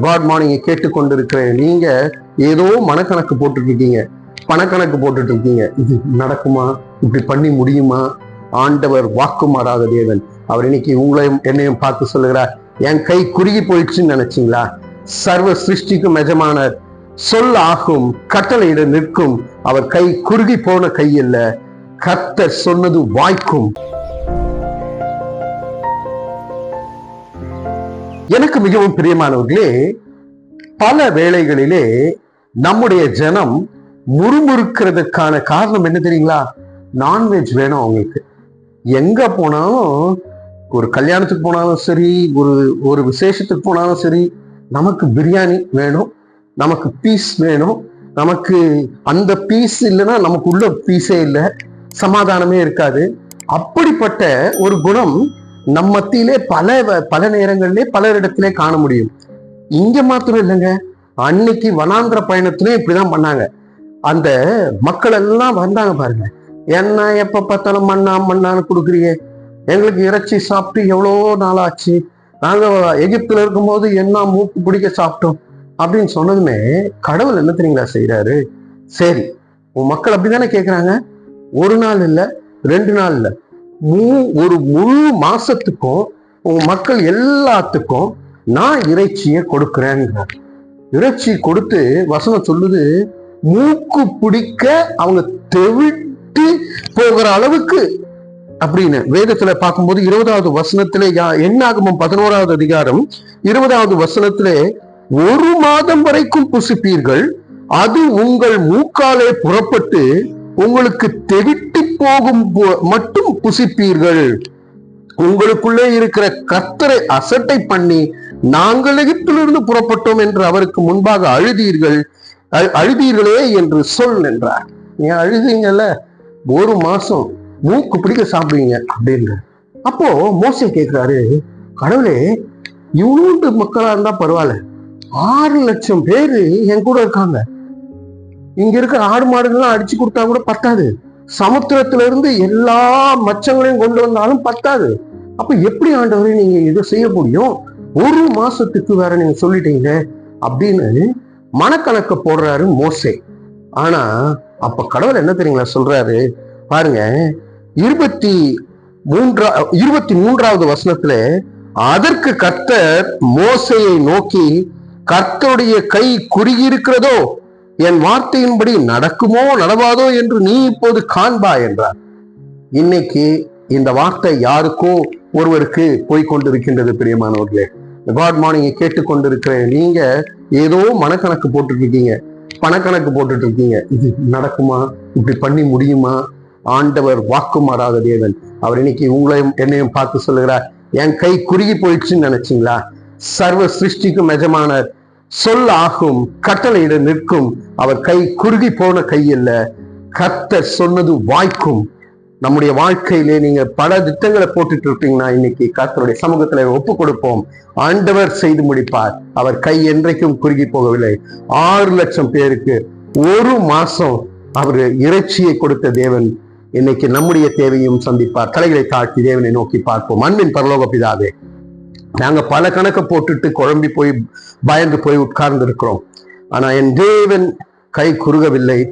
God மார்னிங்கை கேட்டுக்கொண்டிருக்கிற நீங்க ஏதோ மனக்கணக்கு போட்டுட்டு இருக்கீங்க பணக்கணக்கு போட்டுட்டு இருக்கீங்க இது நடக்குமா? இப்படி பண்ணி முடியுமா? ஆண்டவர் வாக்கு மாறாத தேவன். அவர் இன்னைக்கு உங்களையும் என்னையும் பார்த்து சொல்லுகிறார். என் கை குறுகி போயிடுச்சுன்னு நினைச்சீங்களா? சர்வ சிருஷ்டிக்கும் எஜமானர் சொல் ஆகும் கட்டளையிட நிற்கும். அவர் கை குறுகி போன கை இல்ல கத்தர் சொன்னது வாய்க்கும். எனக்கு மிகவும் பிரியமானவர்களே பல வேளைகளிலே நம்முடைய ஜனம் முறுமுறுக்கிறதுக்கான காரணம் என்ன தெரியுங்களா? நான்வெஜ் வேணும் அவங்களுக்கு. எங்க போனாலும் ஒரு கல்யாணத்துக்கு போனாலும் சரி ஒரு ஒரு விசேஷத்துக்கு போனாலும் சரி நமக்கு பிரியாணி வேணும் நமக்கு பீஸ் வேணும் நமக்கு அந்த பீஸ் இல்லைன்னா நமக்கு உள்ள பீஸே இல்லை சமாதானமே இருக்காது. அப்படிப்பட்ட ஒரு குணம் நம் மத்தியிலே பல வ- பல நேரங்களிலே பலரிடத்திலே காண முடியும். இங்க மாத்திரம் இல்லைங்க. அன்னைக்கு வனாந்திர பயணத்திலே இப்படிதான் பண்ணாங்க. அந்த மக்கள் எல்லாம் வந்தாங்க பாருங்க. என்ன எப்ப பார்த்தாலும் மண்ணா மண்ணான்னு கொடுக்குறீங்க. எங்களுக்கு இறைச்சி சாப்பிட்டு எவ்வளோ நாள் ஆச்சு? நாங்க எகிப்துல இருக்கும்போது என்ன மூக்கு பிடிக்க சாப்பிட்டோம்? அப்படின்னு சொன்னதுமே கடவுள் என்ன தெரியுங்களா செய்யறாரு சரி உன் மக்கள் அப்படிதானே கேட்குறாங்க ஒரு நாள் இல்லை ரெண்டு நாள் இல்லை. ஒரு முழு மாசத்துக்கும் உங்க மக்கள் எல்லாத்துக்கும் நான் இறைச்சியை கொடுக்கிறேன்றார் இறைச்சி கொடுத்து வசனம் சொல்லுது மூக்கு பிடிக்க அவங்க தெவிட்டு போகிற அளவுக்கு அப்படின்னு. வேதத்துல பார்க்கும்போது இருபதாவது வசனத்திலே என்ன ஆகும் பதினோராவது அதிகாரம் இருபதாவது வசனத்திலே ஒரு மாதம் வரைக்கும் புசிப்பீர்கள் அது உங்கள் மூக்காலே புறப்பட்டு உங்களுக்கு தெவிட்டு போகும் மட்டும் புசிப்பீர்கள். உங்களுக்குள்ளே இருக்கிற கத்தரை அசட்டை பண்ணி நாங்கள் எகிப்திலிருந்து புறப்பட்டோம் என்று அவருக்கு முன்பாக அழுதீர்கள். அழு- அழுதீர்களே என்று சொல் என்றார் நீ அழுதீங்கல்ல? ஒரு மாசம் மூக்கு பிடிக்க சாப்பிடுவீங்க அப்படின்னு அப்போ மோசம் கேட்கிறாரு கடவுளே இவ்வளோண்டு மக்களா இருந்தா பரவாயில்ல. ஆறு லட்சம் பேர் என் கூட இருக்காங்க. இங்க இருக்கிற ஆடு மாடுகள்லாம் அடிச்சு கொடுத்தா கூட பத்தாது. சமுத்திரத்துல இருந்து எல்லா மச்சங்களையும் கொண்டு வந்தாலும் பத்தாது. அப்ப எப்படி ஆண்டவரை நீங்க இதை செய்ய முடியும்? ஒரு மாசத்துக்கு வேற நீங்க சொல்லிட்டீங்க அப்படின்னு மனக்கணக்க போடுறாரு மோசே. ஆனா அப்ப கடவுள் என்ன தெரியுங்களா சொல்றாரு? பாருங்க இருபத்தி மூன்றா இருபத்தி மூன்றாவது வசனத்துல அதற்கு கர்த்தர் மோசையை நோக்கி கர்த்தருடைய கை குறுகி இருக்கிறதோ என் வார்த்தையின்படி நடக்குமோ நடவாதோ என்று நீ இப்போது காண்பா என்றார். இன்னைக்கு இந்த வார்த்தை யாருக்கோ ஒருவருக்கு போய்கொண்டிருக்கின்றது பிரியமானவர்களே. காட் மார்னிங்கை கேட்டுக்கொண்டிருக்கிறேன் நீங்க ஏதோ மனக்கணக்கு போட்டுட்டு இருக்கீங்க பணக்கணக்கு போட்டுட்டு இருக்கீங்க இது நடக்குமா? இப்படி பண்ணி முடியுமா? ஆண்டவர் வாக்கு மாறாத தேவன். அவர் இன்னைக்கு உங்களையும் என்னையும் பார்த்து சொல்லுகிறார். என் கை குறுகி போயிடுச்சுன்னு நினைச்சீங்களா? சர்வ சிருஷ்டிக்கும் எஜமானர் சொல் ஆகும் கட்டளையிட நிற்கும். அவர் கை குறுகி போன கை இல்ல கத்த சொன்னது வாய்க்கும். நம்முடைய வாழ்க்கையிலே நீங்க பல திட்டங்களை போட்டுட்டு இருப்பீங்கன்னா இன்னைக்கு கர்த்தருடைய சமூகத்துல ஒப்பு கொடுப்போம். ஆண்டவர் செய்து முடிப்பார். அவர் கை என்றைக்கும் குறுகி போகவில்லை. ஆறு லட்சம் பேருக்கு ஒரு மாசம் அவர் இறைச்சியை கொடுத்த தேவன் இன்னைக்கு நம்முடைய தேவையும் சந்திப்பார். தலைகளை தாழ்த்தி தேவனை நோக்கி பார்ப்போம். அன்பின் பரலோக பிதாவே நாங்க பல கணக்கை போட்டுட்டு குழம்பி போய் பயந்து போய் உட்கார்ந்து இருக்கிறோம் ஆனா என் தேவன் கை குறுகவில்லை.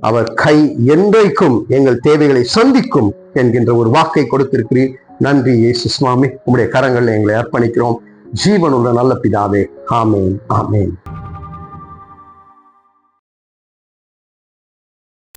அவர் கை என்றைக்கும் எங்கள் தேவைகளை சந்திக்கும் என்கின்ற ஒரு வாக்கை கொடுத்திருக்கிறீர். நன்றி இயேசு சுவாமி. உங்களுடைய கரங்களில் எங்களை அர்ப்பணிக்கிறோம். ஜீவனுள்ள நல்ல பிதாவே. ஆமேன் ஆமேன்.